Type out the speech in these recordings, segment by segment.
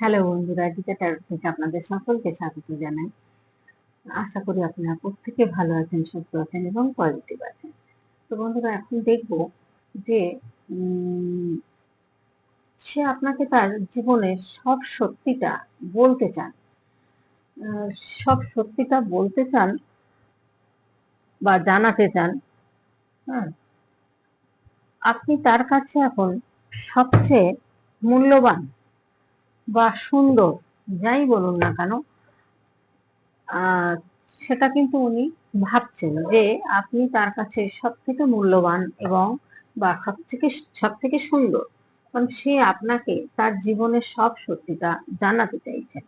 Hello বন্ধুরা tarot থেকে আপনাদের সকলকে স্বাগত জানাই। আশা করি আপনারা প্রত্যেকে ভালো আছেন, সুস্থ আছেন এবং পজিটিভ আছেন। তো বন্ধুরা, এখন দেখব যে সে আপনাকে তার জীবনের সব সত্যিটা বলতে চান। সব সত্যিটা বলতে চান বা জানাতে চান হ্যাঁ? আপনি তার কাছে এখন সবচেয়ে মূল্যবান বা সুন্দর, যাই বলুন না কেন সেটা কিন্তু উনি ভাবছেন যে আপনি তার কাছে সব থেকে মূল্যবান এবং বা সব থেকে সব থেকে সুন্দর। কারণ সে আপনাকে তার জীবনের সব সত্যিটা জানাতে চাইছেন।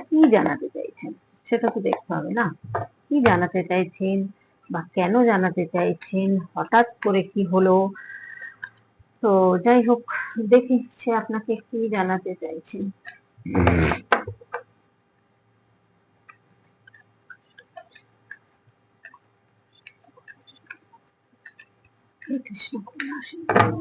কি জানাতে চাইছেন? সেটা তো দেখতে হবে না। কি জানাতে চাইছেন বা কেন জানাতে চাইছেন? হঠাৎ করে কি হলো? তো যাই হোক দেখি সে আপনাকে কি জানাতে কৃষ্ণ করুণা সিন্ধু।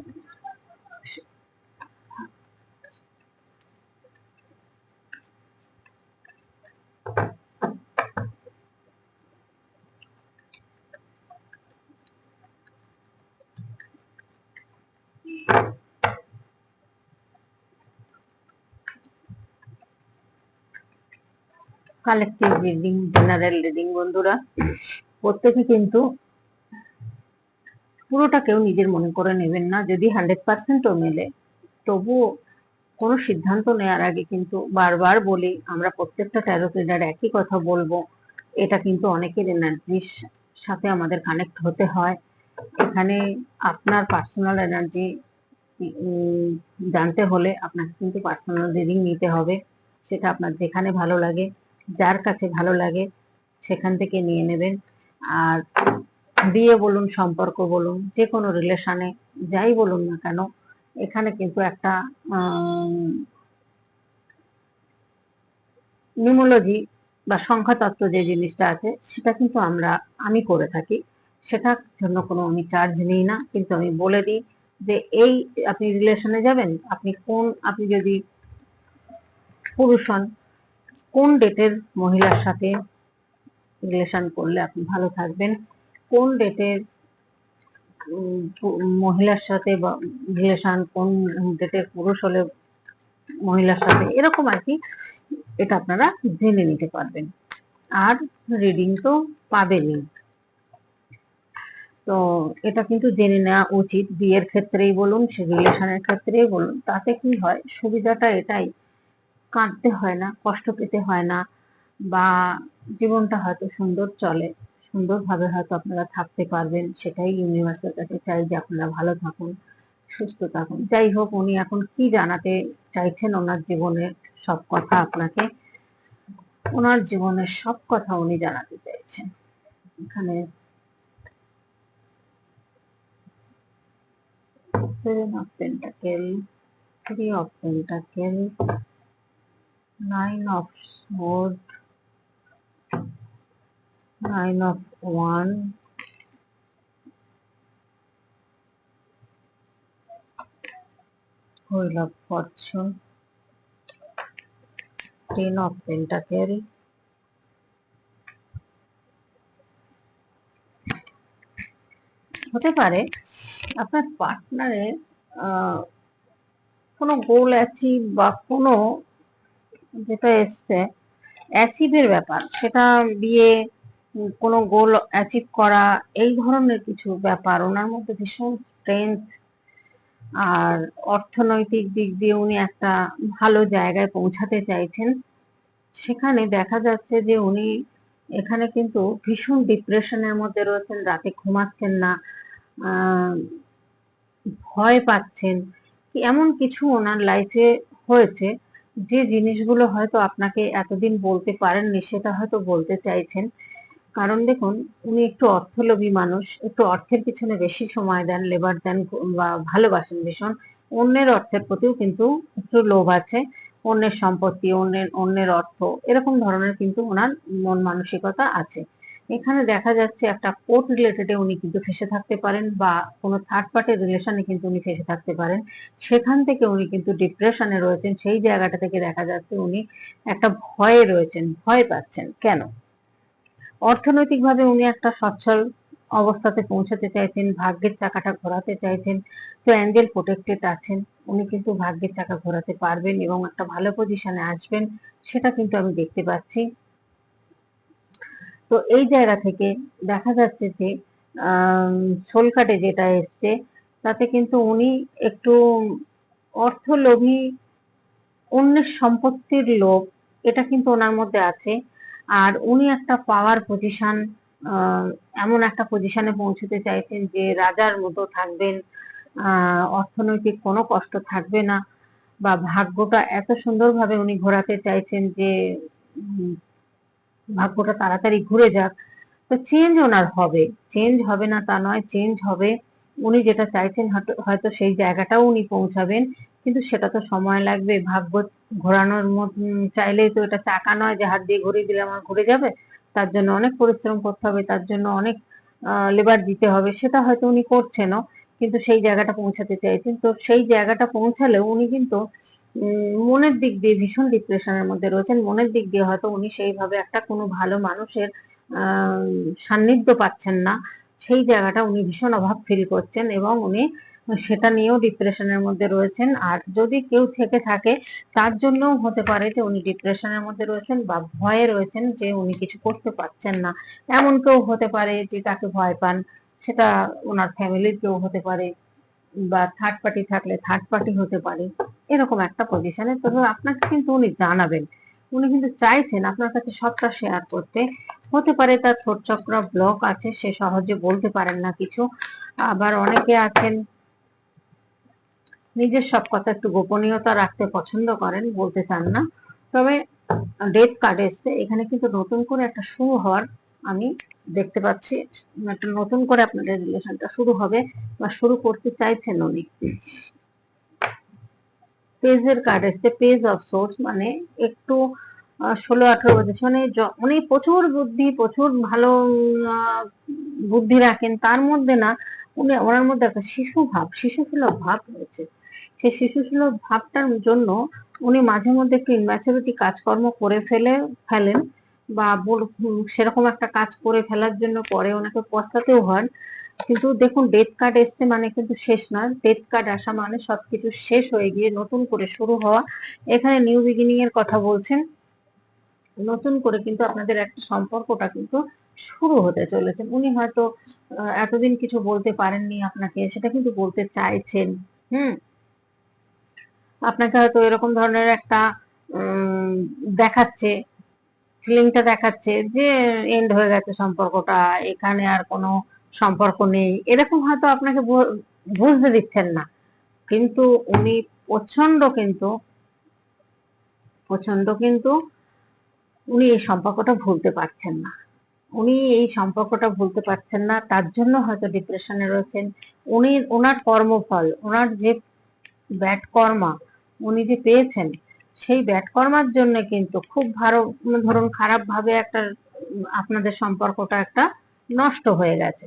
কালেকটিভ রিডিং জেনারেল রিডিং বন্ধুরা। প্রত্যেকে কিন্তু পুরোটা কেউ নিজের মনে করে নেবেন না। যদি হান্ড্রেড পার্সেন্টও মেলে, তবুও কোনো সিদ্ধান্ত নেওয়ার আগে কিন্তু বারবার বলি, আমরা প্রত্যেকটা ট্যারো রিডার একই কথা বলব। এটা কিন্তু অনেকের এনার্জির সাথে আমাদের কানেক্ট হতে হয়। এখানে আপনার পার্সোনাল এনার্জি জানতে হলে আপনাকে কিন্তু পার্সোনাল রিডিং নিতে হবে। সেটা আপনার যেখানে ভালো লাগে। যার কাছে ভালো লাগে সেখান থেকে নিয়ে নেবেন। আর বিয়ে বলুন, সম্পর্ক বলুন, যে কোনো রিলেশনে যাই বলুন না কেন, এখানে কিন্তু একটা নিউমোলজি বা সংখ্যাতত্ত্ব যে জিনিসটা আছে, সেটা কিন্তু আমরা, আমি করে থাকি। সেটার জন্য কোনো আমি চার্জ নিই না, কিন্তু আমি বলে দিই যে এই আপনি রিলেশনে যাবেন, আপনি কোন, আপনি যদি পুরুষ হন কোন ডেটের মহিলার সাথে রিলেশন করলে আপনি ভালো থাকবেন? কোন ডেটের মহিলার সাথে রিলেশন কোন ডেটের পুরুষ হলে মহিলার সাথে, এরকম আর কি, এটা আপনারা জেনে নিতে পারবেন। আর রিডিং তো পাবেনই। তো এটা কিন্তু জেনে নেওয়া উচিত। বিয়ের ক্ষেত্রেই বলুন, সে রিলেশনের ক্ষেত্রেই বলুন, তাতে কি হয়? সুবিধাটা এটাই কাঁদতে হয় না, কষ্ট পেতে হয় না বা জীবনটা হয়তো সুন্দর চলে, সুন্দরভাবে হয়তো আপনারা থাকতে পারবেন, সেটাই ইউনিভার্সের কাছে চাই যে আপনারা ভালো থাকুন, সুস্থ থাকুন। যাই হোক, উনি এখন কি জানাতে চাইছেন ওনার জীবনের সব কথা আপনাকে? ওনার জীবনের সব কথা উনি জানাতে চাইছেন। এখানে seven of pentacle, three of pentacle nine of sword nine of one wheel of fortune ten of pentacle হতে পারে আপনার পার্টনারের কোনো গোল অ্যাচিভ বা কোনো যেটা এসছে অ্যাচিভের ব্যাপার, সেটা বিয়ে কোনো গোল অ্যাচিভ করা, এই ধরনের কিছু ব্যাপার, ওনার মধ্যে ভীষণ স্ট্রেংথ আর অর্থনৈতিক দিক দিয়ে উনি একটা ভালো জায়গায় পৌঁছাতে চাইছেন। সেখানে দেখা যাচ্ছে যে উনি এখানে কিন্তু ভীষণ ডিপ্রেশনের মধ্যে রয়েছেন, রাতে ঘুমাচ্ছেন না ভয় পাচ্ছেন। এমন কিছু ওনার লাইফে হয়েছে। যে জিনিসগুলো হয়তো আপনাকে এতদিন বলতে পারেননি, সেটা হয়তো বলতে চাইছেন। কারণ দেখুন, উনি একটু অর্থলোভী মানুষ, একটু অর্থের পিছনে বেশি সময় দেন লেবার দেন, বা ভালোবাসেন ভীষণ। অন্যের অর্থের প্রতিও কিন্তু একটু লোভ আছে, অন্যের সম্পত্তি, অন্যের অন্যের অর্থ, এরকম ধরনের কিন্তু ওনার মন মানসিকতা আছে। এখানে দেখা যাচ্ছে একটা কোর্ট রিলেটেডে উনি কিন্তু ফেসে থাকতে পারেন বা কোনো থার্ড পার্টির রিলেশনে কিন্তু উনি ফেসে থাকতে পারেন। সেখান থেকে উনি কিন্তু ডিপ্রেশনে রয়েছেন। সেই জায়গাটা থেকে দেখা যাচ্ছে উনি একটা ভয়ে রয়েছেন, ভয় পাচ্ছেন। কেন? অর্থনৈতিকভাবে উনি একটা সচ্ছল অবস্থাতে পৌঁছাতে চাইছেন, ভাগ্যের চাকাটা ঘোরাতে চাইছেন, তো অ্যাঞ্জেল প্রোটেক্টেড আছেন। উনি কিন্তু ভাগ্যের চাকা ঘোরাতে পারবেন এবং একটা ভালো পজিশনে আসবেন, সেটা কিন্তু আমি দেখতে পাচ্ছি। তো এই জায়গা থেকে দেখা যাচ্ছে যে সোল কাটে যেটা এসছে, তাতে কিন্তু উনি একটু অর্থলোভী, অন্যের সম্পত্তির লোভ, এটা কিন্তু ওনার মধ্যে আছে। আর উনি একটা পাওয়ার পজিশন এমন একটা পজিশনে পৌঁছতে চাইছেন যে রাজার মতো থাকবেন অর্থনৈতিক কোনো কষ্ট থাকবে না, বা ভাগ্যটা এত সুন্দরভাবে উনি ঘোরাতে চাইছেন যে ভাগ্যটা তাড়াতাড়ি ঘুরে যাক। তো চেঞ্জ ওনার হবে। চেঞ্জ হবে না তা নয় চেঞ্জ হবে। উনি যেটা চাইছেন হয়তো সেই জায়গাটাও উনি পৌঁছাবেন। কিন্তু সেটা তো সময় লাগবে। ভাগ্য ঘোরানোর চাইলেই তো এটা চাকা নয় যে হাত দিয়ে ঘুরিয়ে দিলে আমার ঘুরে যাবে। তার জন্য অনেক পরিশ্রম করতে হবে। তার জন্য অনেক লেবার দিতে হবে। সেটা হয়তো উনি করছেনও। কিন্তু সেই জায়গাটা পৌঁছাতে চাইছেন। তো সেই জায়গাটা পৌঁছালেও উনি কিন্তু মনের দিক দিয়ে ভীষণ ডিপ্রেশনের মধ্যে রয়েছেন। মনের দিক দিয়ে হয়তো উনি সেইভাবে একটা কোনো ভালো মানুষের সান্নিধ্য পাচ্ছেন না। সেই জায়গাটা উনি ভীষণ অভাব ফিল করছেন এবং উনি সেটা নিয়েও ডিপ্রেশনের মধ্যে রয়েছেন। আর যদি কেউ থেকে থাকে, তার জন্যও হতে পারে যে উনি ডিপ্রেশনের মধ্যে রয়েছেন বা ভয়ে রয়েছেন যে উনি কিছু করতে পারছেন না। এমন কেউ হতে পারে যে তাকে ভয় পান। সেটা ওনার ফ্যামিলির কেউ হতে পারে বা থার্ড পার্টি থাকলে থার্ড পার্টি হতে পারে। এরকম একটা পজিশনে তবে আপনাকে কিন্তু উনি জানাবেন। উনি কিন্তু চাইছেন আপনার কাছে সবটা শেয়ার করতে। হতে পারে তার ছোট চক্র ব্লক আছে, সে সহজে বলতে পারেন না কিছু। আবার অনেকে আছেন, নিজের সব কথা একটু গোপনীয়তা রাখতে পছন্দ করেন, বলতে চান না। তবে ডেথ কার্ড এসছে, এখানে কিন্তু নতুন করে একটা শুরু হওয়ার আমি দেখতে পাচ্ছি, একটা নতুন করে আপনাদের রিলেশনটা শুরু হবে বা শুরু করতে চাইছেন উনি। পেজের কার্ড এসছে পেজ অফ সোর্স মানে একটু ষোলো, আঠারো বছর। মানে উনি প্রচুর বুদ্ধি, প্রচুর ভালো বুদ্ধি রাখেন। তার মধ্যে না, উনি, ওনার মধ্যে একটা শিশু ভাব, শিশু সুলভ ভাব রয়েছে। সেই শিশু সুলভ ভাবটার জন্য উনি মাঝে মধ্যে একটু ইনম্যাচুরিটি কাজকর্ম করে ফেলে, ফেলেন বা সেরকম একটা কাজ করে ফেলার জন্য পরে ওনাকে পস্তাতেও হন। কিন্তু দেখুন ডেথ কার্ড এসছে মানে কিন্তু শেষ না। ডেথ কার্ড আসা মানে সবকিছু শেষ হয়ে গিয়ে নতুন করে শুরু হওয়া। এখানে নিউ বিগিনিং এর কথা বলছেন। নতুন করে কিন্তু আপনাদের একটা সম্পর্কটা কিন্তু শুরু হতে চলেছে। উনি হয়তো এতদিন কিছু বলতে পারেননি আপনাকে, সেটা কিন্তু বলতে চাইছেন। হুম? আপনাকে হয়তো এরকম ধরনের একটা দেখাচ্ছে ফিলিংটা দেখাচ্ছে যে এন্ড হয়ে গেছে সম্পর্কটা। এখানে আর কোনো সম্পর্ক নেই। এরকম হয়তো আপনাকে বুঝতে দিচ্ছেন না। কিন্তু উনি প্রচণ্ড কিন্তু প্রচণ্ড কিন্তু উনি এই সম্পর্কটা ভুলতে পারছেন না। উনি এই সম্পর্কটা ভুলতে পারছেন না, তার জন্য হয়তো ডিপ্রেশনে রয়েছেন। উনি ওনার কর্মফল ওনার যে ব্যাট কর্মা উনি যে পেয়েছেন, সেই ব্যাট কর্মার জন্য কিন্তু খুব ভালো, ধরুন খারাপ ভাবে একটা, আপনাদের সম্পর্কটা একটা নষ্ট হয়ে গেছে।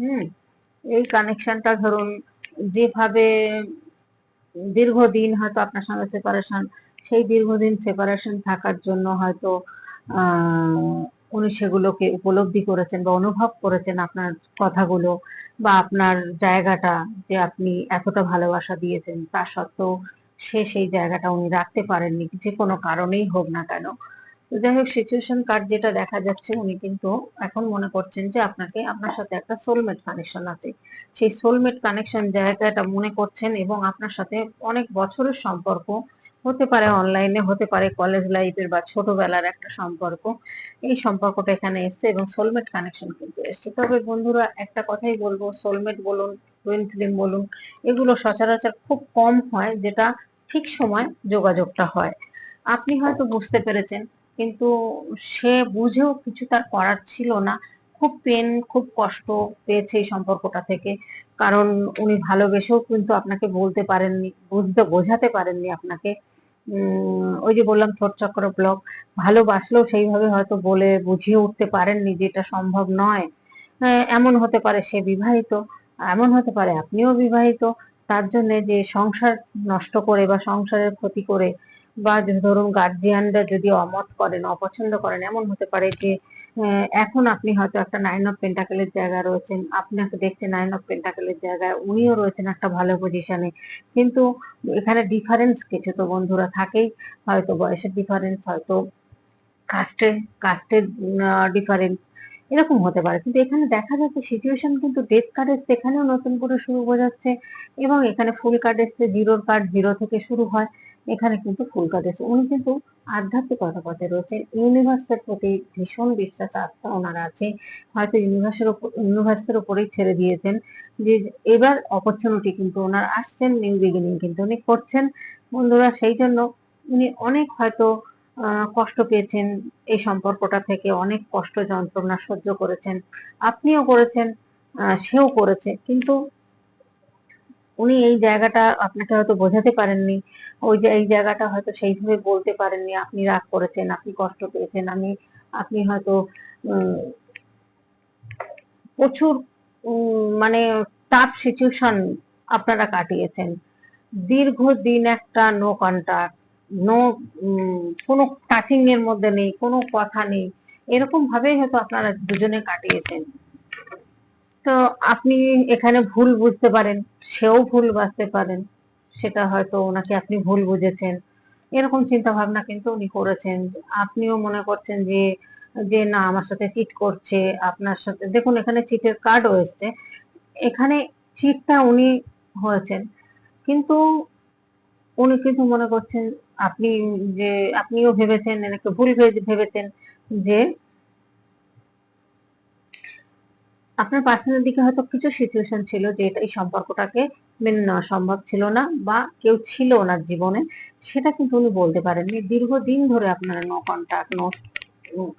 হুম, এই কানেকশনটা ধরুন, যেভাবে দীর্ঘদিন হয়তো আপনার সঙ্গে সেপারেশন সেই দীর্ঘদিন সেপারেশন থাকার জন্য হয়তো উনি সেগুলোকে উপলব্ধি করেছেন বা অনুভব করেছেন আপনার কথাগুলো বা আপনার জায়গাটা যে আপনি এতটা ভালোবাসা দিয়েছেন। তা সত্ত্বেও সে সেই জায়গাটা উনি রাখতে পারেননি, যে কোনো কারণেই হোক না কেন। যাই হোক সিচুয়েশন কার্ড যেটা দেখা যাচ্ছে, উনি কিন্তু এখন মনে করছেন যে আপনাকে, আপনার সাথে একটা সোলমেট কানেকশন আছে। সেই সোলমেট কানেকশন জায়গাটা মনে করছেন এবং আপনার সাথে অনেক বছরের সম্পর্ক, হতে পারে অনলাইনে হতে পারে কলেজ লাইফের বা ছোটবেলার একটা সম্পর্ক, এই সম্পর্কটা এখানে এসছে এবং সোলমেট কানেকশন কিন্তু এসছে। তবে বন্ধুরা, একটা কথাই বলব সোলমেট বলুন টুইন ফিল্ম বলুন, এগুলো সচরাচর খুব কম হয়, যেটা ঠিক সময় যোগাযোগটা হয়। আপনি হয়তো বুঝতে পেরেছেন কিন্তু সে বুঝেও কিছু তার করার ছিল না। খুব পেন খুব কষ্ট পেয়েছে এই সম্পর্কটা থেকে। কারণ উনি ভালোবেসেও কিন্তু আপনাকে বলতে পারেননি বুঝতে বোঝাতে পারেননি আপনাকে। ওই যে বললাম থোট চক্র ব্লক ভালোবাসলেও সেইভাবে হয়তো বলে বুঝিয়ে উঠতে পারেননি যে এটা সম্ভব নয়। আহ, এমন হতে পারে সে বিবাহিত এমন হতে পারে আপনিও বিবাহিত। তার জন্য যে সংসার নষ্ট করে বা সংসারের ক্ষতি করে বা ধরুন গার্জিয়ানরা যদি অমত করেন, অপছন্দ করেন, এমন হতে পারে যে এখন আপনি হয়তো একটা নাইন অফ পেন্টাকেলের জায়গায় রয়েছেন আপনাকে দেখতে নাইন অফ পেন্টাকেলের জায়গায় উনিও রয়েছেন একটা ভালো পজিশনে কিন্তু এখানে ডিফারেন্স কিছু তো বন্ধুরা থাকেই, হয়তো বয়সের ডিফারেন্স হয়তো কাস্টের কাস্টের ডিফারেন্স এরকম হতে পারে। কিন্তু এখানে দেখা যাচ্ছে সিচুয়েশন কিন্তু ডেথ কার্ড এসছে এখানেও নতুন করে শুরু বোঝাচ্ছে এবং এখানে ফুল কার্ড এসছে জিরোর কার্ড জিরো থেকে শুরু হয়। এখানে কিন্তু ফুল এসছে উনি কিন্তু আধ্যাত্মিকতা পথে রয়েছেন। ইউনিভার্সের প্রতি ভীষণ বিশ্বাস, আস্থা ওনার আছে। হয়তো ইউনিভার্সের উপর ইউনিভার্সের উপরেই ছেড়ে দিয়েছেন যে এবার অপরচুনিটি কিন্তু ওনার আসছেন নিউ বিগিনিং কিন্তু উনি করছেন। বন্ধুরা, সেই জন্য উনি অনেক হয়তো কষ্ট পেয়েছেন এই সম্পর্কটা থেকে, অনেক কষ্ট, যন্ত্রণা সহ্য করেছেন। আপনিও করেছেন সেও করেছে। কিন্তু উনি এই জায়গাটা আপনাকে হয়তো বোঝাতে পারেননি। ওই যে, এই জায়গাটা হয়তো সেইভাবে বলতে পারেননি, আপনি রাগ করেছেন, আপনি কষ্ট পেয়েছেন, আমি, আপনি হয়তো প্রচুর মানে টাফ সিচুয়েশন আপনারা কাটিয়েছেন। দীর্ঘদিন একটা নো কন্টাক্ট নো কোনো টাচিং এর মধ্যে নেই, কোনো কথা নেই। এরকম ভাবেই হয়তো আপনারা দুজনে কাটিয়েছেন। তো আপনি এখানে ভুল বুঝতে পারেন, সেও ভুল বুঝতে পারেন। সেটা হয়তো ওনাকে আপনি ভুল বুঝেছেন। এরকম চিন্তা ভাবনা কিন্তু উনি করেছেন। আপনিও মনে করছেন যে যে না, আমার সাথে চিট করছে, আপনার সাথে, দেখুন এখানে চিটের কার্ডও এসছে। এখানে চিটটা উনি হয়েছেন। কিন্তু উনি কিন্তু মনে করছেন, আপনি যে, আপনিও ভেবেছেন, এনাকে ভুল ভেবে- ভেবেছেন যে আপনার পার্সোনাল দিকে হয়তো কিছু সিচুয়েশন ছিল যে এই সম্পর্কটাকে মেনে নেওয়া সম্ভব ছিল না বা কেউ ছিল ওনার জীবনে, সেটা কিন্তু উনি বলতে পারেননি। দীর্ঘদিন ধরে আপনারা নো কন্ট্যাক্ট নো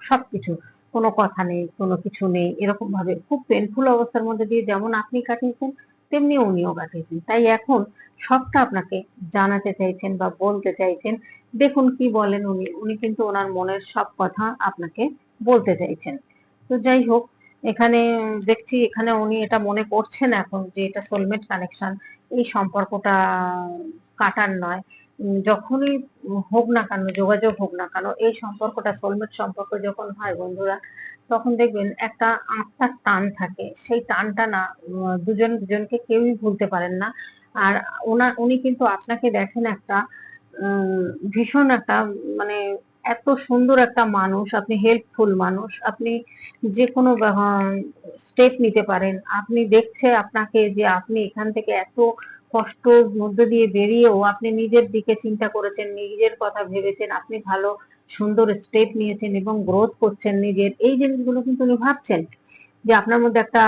সবকিছু, কোনো কথা নেই, কোনো কিছু নেই এরকম ভাবে খুব পেনফুল অবস্থার মধ্যে দিয়ে যেমন আপনি কাটিয়েছেন, তেমনি উনিও কাটিয়েছেন। তাই এখন সবটা আপনাকে জানাতে চাইছেন বা বলতে চাইছেন, দেখুন কি বলেন উনি। উনি কিন্তু ওনার মনের সব কথা আপনাকে বলতে চাইছেন। তো যাই হোক এখানে দেখছি এখানে উনি এটা মনে করছেন এখন যে এটা সোলমেট কানেকশন এই সম্পর্কটা কাটার নয়। যখনই হোক না কেন, যোগাযোগ হোক না কেন, এই সম্পর্কটা সোলমেট সম্পর্ক যখন হয় বন্ধুরা, তখন দেখবেন একটা আত্মার টান থাকে। সেই টানটা না দুজন দুজনকে কেউই ভুলতে পারেন না। আর উনি কিন্তু আপনাকে দেখেন একটা ভীষণ একটা মানে এত সুন্দর একটা মানুষ, আপনি হেল্পফুল মানুষ, আপনি যে কোনো স্টেপ নিতে পারেন। আপনি দেখছে আপনাকে যে আপনি এখান থেকে এত কষ্টর মধ্যে দিয়ে বেরিয়েও আপনি নিজের দিকে চিন্তা করেছেন, নিজের কথা ভেবেছেন, আপনি ভালো সুন্দর স্টেপ নিয়েছেন এবং গ্রোথ করছেন নিজের, এই জিনিসগুলো কিন্তু উনি ভাবছেন যে আপনার মধ্যে একটা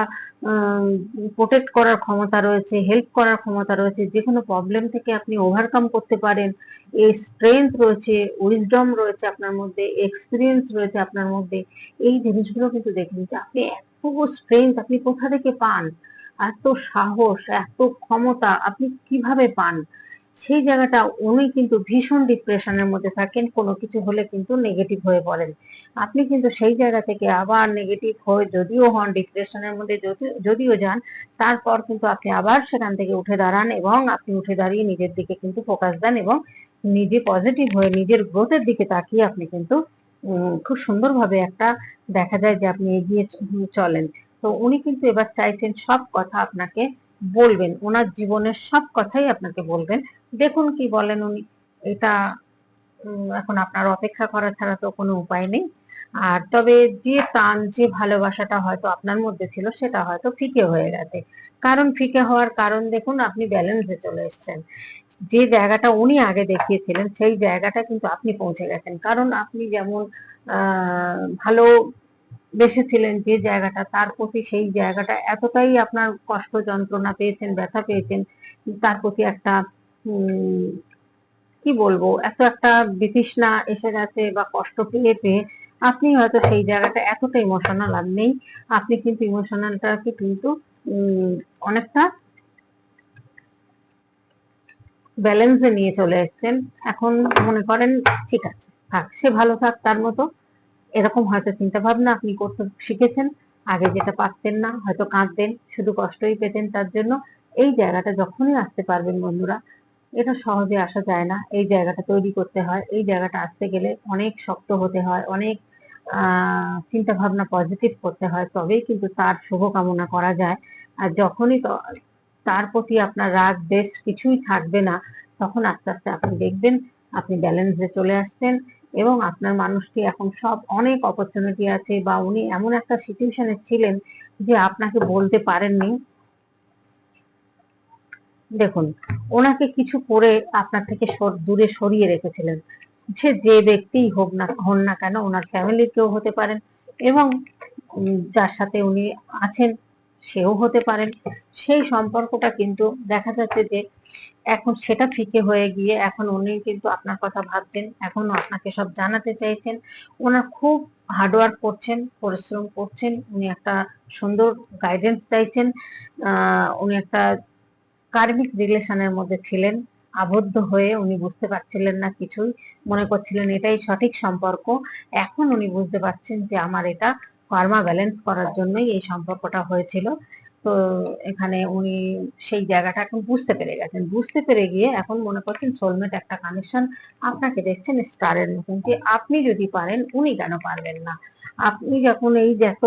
প্রোটেক্ট করার ক্ষমতা রয়েছে হেল্প করার ক্ষমতা রয়েছে, যে কোনো প্রবলেম থেকে আপনি ওভারকাম করতে পারেন, এই স্ট্রেংথ রয়েছে উইজডম রয়েছে আপনার মধ্যে এক্সপিরিয়েন্স রয়েছে আপনার মধ্যে, এই জিনিসগুলো কিন্তু দেখুন যে আপনি এত স্ট্রেংথ আপনি কোথা থেকে পান? এত সাহস, এত ক্ষমতা আপনি কীভাবে পান? সেই জায়গাটা উনি কিন্তু ভীষণ ডিপ্রেশনের মধ্যে থাকেন, কোনো কিছু হলে কিন্তু নেগেটিভ হয়ে পড়েন। আপনি কিন্তু সেই জায়গা থেকে আবার নেগেটিভ হয়ে যদিও হন ডিপ্রেশনের মধ্যে যদি- যদিও যান, তারপর কিন্তু আপনি আবার সেখান থেকে উঠে দাঁড়ান এবং আপনি উঠে দাঁড়িয়ে নিজের দিকে কিন্তু ফোকাস দেন এবং নিজে পজিটিভ হয়ে নিজের গ্রোথের দিকে তাকিয়ে আপনি কিন্তু খুব সুন্দরভাবে একটা দেখা যায় যে আপনি এগিয়ে চলেন। তো উনি কিন্তু এবার চাইছেন সব কথা আপনাকে বলবেন, ওনার জীবনের সব কথাই আপনাকে বলবেন। দেখুন কি বলেন উনি, এটা এখন আপনার অপেক্ষা করা ছাড়া তো কোনো উপায় নেই। আর তবে যে টান যে ভালোবাসাটা হয়তো আপনার মধ্যে ছিল, সেটা হয়তো ফিকে হয়ে গেছে। কারণ ফিকে হওয়ার কারণ দেখুন, আপনি ব্যালেন্সে চলে এসেছেন। যে জায়গাটা উনি আগে দেখিয়েছিলেন, সেই জায়গাটা কিন্তু আপনি পৌঁছে গেছেন। কারণ আপনি যেমন ভালো বেসেছিলেন যে জায়গাটা, তার প্রতি সেই জায়গাটা এতটাই আপনার কষ্ট যন্ত্রণা পেয়েছেন, ব্যথা পেয়েছেন, তার প্রতি একটা কি বলব, এত একটা বিতৃষ্ণা এসে গেছে বা কষ্ট পেয়ে পেয়ে আপনি হয়তো সেই জায়গাটা এতটা ইমোশনাল আর নেই। আপনি কিন্তু ইমোশনালটাকে কিন্তু অনেকটা ব্যালেন্সে নিয়ে চলে এসছেন। এখন মনে করেন, ঠিক আছে, থাক, সে ভালো থাক, তার মতো। এরকম হয়তো চিন্তা ভাবনা আপনি করতে শিখেছেন, আগে যেটা পারতেন না, হয়তো কাঁদতেন, শুধু কষ্টই পেতেন তার জন্য। এই জায়গাটা যখনই আসতে পারবেন বন্ধুরা, এটা সহজে আসা যায় না। এই জায়গাটা তৈরি করতে হয়, এই জায়গাটা আসতে গেলে অনেক শক্ত হতে হয়, অনেক চিন্তা ভাবনা পজিটিভ করতে হয়, তবেই কিন্তু তার শুভকামনা করা যায়। আর যখনই তার প্রতি আপনার রাগ দেশ কিছুই থাকবে না, তখন আস্তে আস্তে আপনি দেখবেন, আপনি ব্যালেন্সে চলে আসছেন। এবং আপনার মানুষটি এখন সব অনেক অপরচুনিটি আছে বা উনি এমন একটা সিচুয়েশনে ছিলেন যে আপনাকে বলতে পারেননি। দেখুন, ওনাকে কিছু করে আপনার থেকে দূরে সরিয়ে রেখেছিলেন। সে যে ব্যক্তিই হোক না, হন না কেন, ওনার ফ্যামিলির কেউ হতে পারেন এবং যার সাথে উনি আছেন সেও হতে পারেন। সেই সম্পর্কটা কিন্তু দেখা যাচ্ছে যে এখন সেটা ফিকে হয়ে গিয়ে এখন উনি কিন্তু আপনার কথা ভাবছেন, এখন আপনাকে সব জানাতে চাইছেন। ওনার খুব হার্ডওয়ার্ক করছেন, পরিশ্রম করছেন, উনি একটা সুন্দর গাইডেন্স চাইছেন। উনি একটা কার্মিক রিলেশনের মধ্যে ছিলেন, আবদ্ধ হয়ে উনি বুঝতে পারছিলেন না কিছুই, মনে করছিলেন এটাই সঠিক সম্পর্ক। এখন উনি বুঝতে পারছেন যে আমার এটা ফার্মা ব্যালেন্স করার জন্যই এই সম্পর্কটা হয়েছিল। তো এখানে উনি সেই জায়গাটা এখন বুঝতে পেরে গেছেন। বুঝতে পেরে গিয়ে এখন মনে করছেন সোলমেট একটা কানেকশন আপনাকে দেখছেন স্টারের মতন যে আপনি যদি পারেন উনি কেন পারবেন না? আপনি যখন এই যত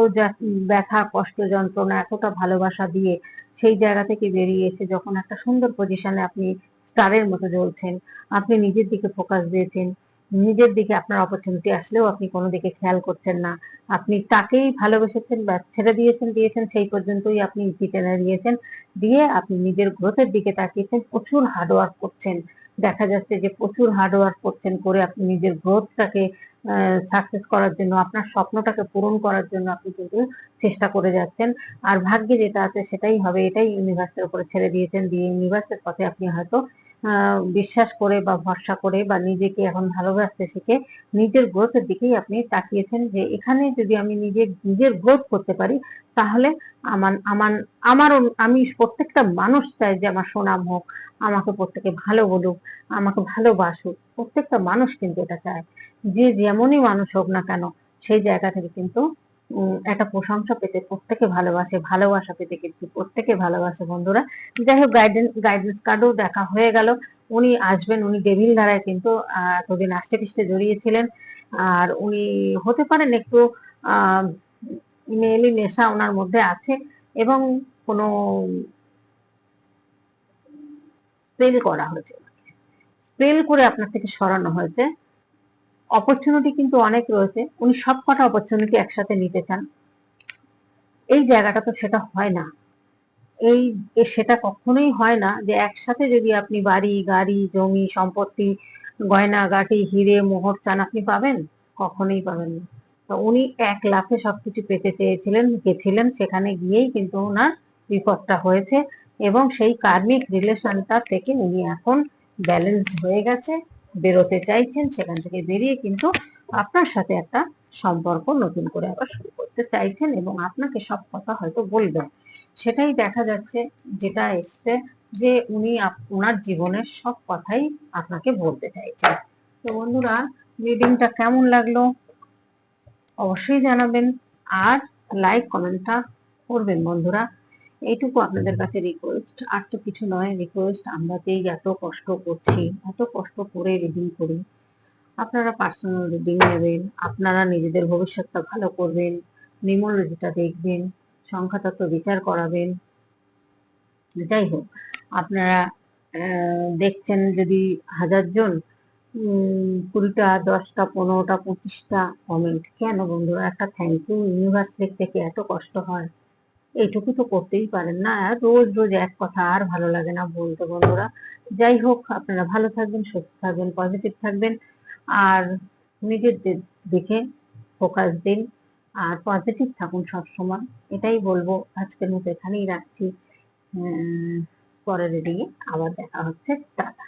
ব্যথা, কষ্ট, যন্ত্রণা, এতটা ভালোবাসা দিয়ে সেই জায়গা থেকে বেরিয়ে এসে যখন একটা সুন্দর পজিশনে আপনি স্টারের মতো জ্বলছেন, আপনি নিজের দিকে ফোকাস দিয়েছেন নিজের দিকে আপনার অপরচুনিটি আসলেও আপনি কোনো দিকে খেয়াল করছেন না। আপনি তাকেই ভালোবেসেছেন বা ছেড়ে দিয়েছেন দিয়েছেন, সেই পর্যন্তই আপনি টেনে দিয়েছেন দিয়ে আপনি নিজের গ্রোথের দিকে তাকিয়েছেন, প্রচুর হার্ডওয়ার্ক করছেন। দেখা যাচ্ছে যে প্রচুর হার্ডওয়ার্ক করছেন করে আপনি নিজের গ্রোথটাকে সাকসেস করার জন্য, আপনার স্বপ্নটাকে পূরণ করার জন্য আপনি কিন্তু চেষ্টা করে যাচ্ছেন। আর ভাগ্যে যেটা আছে সেটাই হবে, এটাই ইউনিভার্সের উপরে ছেড়ে দিয়েছেন। দিয়ে ইউনিভার্সের পথে আপনি হয়তো বিশ্বাস করে বা ভরসা করে বা নিজেকে এখন ভালোবাসতে শিখে নিজের গ্রোথের দিকেই আপনি তাকিয়েছেন যে এখানে যদি আমি নিজের নিজের গ্রোথ করতে পারি, তাহলে আমার আমার আমার আমি প্রত্যেকটা মানুষ চাই যে আমার সুনাম হোক, আমাকে প্রত্যেকে ভালো বলুক, আমাকে ভালোবাসুক। প্রত্যেকটা মানুষ কিন্তু এটা চায়। যে যেমনই মানুষ হোক না কেন, সেই জায়গা থেকে কিন্তু একটা প্রশংসা পেতে প্রত্যেকে ভালোবাসে, ভালোবাসা পেতে কিন্তু প্রত্যেকে ভালোবাসে বন্ধুরা। যাই হোক গাইডেন্স গাইডেন্স কার্ডও দেখা হয়ে গেল। উনি আসবেন, উনি ডেভিল দ্বারায় কিন্তু এতদিন আষ্টে পিষ্টে জড়িয়েছিলেন। আর উনি হতে পারেন একটু মেয়েলি নেশা ওনার মধ্যে আছে এবং কোনো স্পেল করা হয়েছে। স্পেল করে আপনার থেকে সরানো হয়েছে। অপরচুনিটি কিন্তু অনেক রয়েছে। উনি সব কটা অপরচুনিটি একসাথে নিতে চান। এই জায়গাটা তো সেটা হয় না। এই সেটা কখনোই হয় না যে একসাথে যদি আপনি বাড়ি, গাড়ি, জমি, সম্পত্তি, গয়না, গাটি, হিরে, মোহর চান, আপনি পাবেন? কখনোই পাবেন না। তো উনি এক লাফে সবকিছু পেতে চেয়েছিলেন, গেছিলেন, সেখানে গিয়েই কিন্তু ওনার বিপদটা হয়েছে এবং সেই কার্মিক রিলেশনটা থেকে উনি এখন ব্যালেন্স হয়ে গেছে। বেরোতে চাইছেন, সেখান থেকে বেরিয়ে কিন্তু আপনার সাথে একটা সম্পর্ক নতুন করে আবার শুরু করতে চাইছেন এবং আপনাকে সব কথা হয়তো বলবেন। সেটাই দেখা যাচ্ছে, যেটা এসছে যে উনি ওনার জীবনের সব কথাই আপনাকে বলতে চাইছেন। তো বন্ধুরা রিডিংটা কেমন লাগল? অবশ্যই জানাবেন আর লাইক কমেন্টটা করবেন বন্ধুরা। এইটুকু আপনাদের কাছে রিকোয়েস্ট আর তো কিছু নয় রিকোয়েস্ট আমরা যেই এত কষ্ট করছি এত কষ্ট করে রিডিং করি। আপনারা পার্সোনাল রিডিং নেবেন আপনারা নিজেদের ভবিষ্যৎটা ভালো করবেন নিউমোলজিটা দেখবেন সংখ্যাতত্ত্ব বিচার করাবেন। যাই হোক আপনারা দেখছেন যদি হাজার জন কুড়িটা দশটা পনেরোটা পঁচিশটা কমেন্ট কেন বন্ধুরা? একটা থ্যাংক ইউ ইউনিভার্স থেকে এত কষ্ট হয়? এইটুকু তো করতেই পারেন না। রোজ রোজ এক কথা আর ভালো লাগে না বলতে বন্ধুরা। যাই হোক, আপনারা ভালো থাকবেন, সুস্থ থাকবেন পজিটিভ থাকবেন। আর নিজের দিকে ফোকাস দিন। আর পজিটিভ থাকুন সবসময়। এটাই বলব। আজকের মতো এখানেই রাখছি। পরের দিকে আবার দেখা হচ্ছে। টাটা।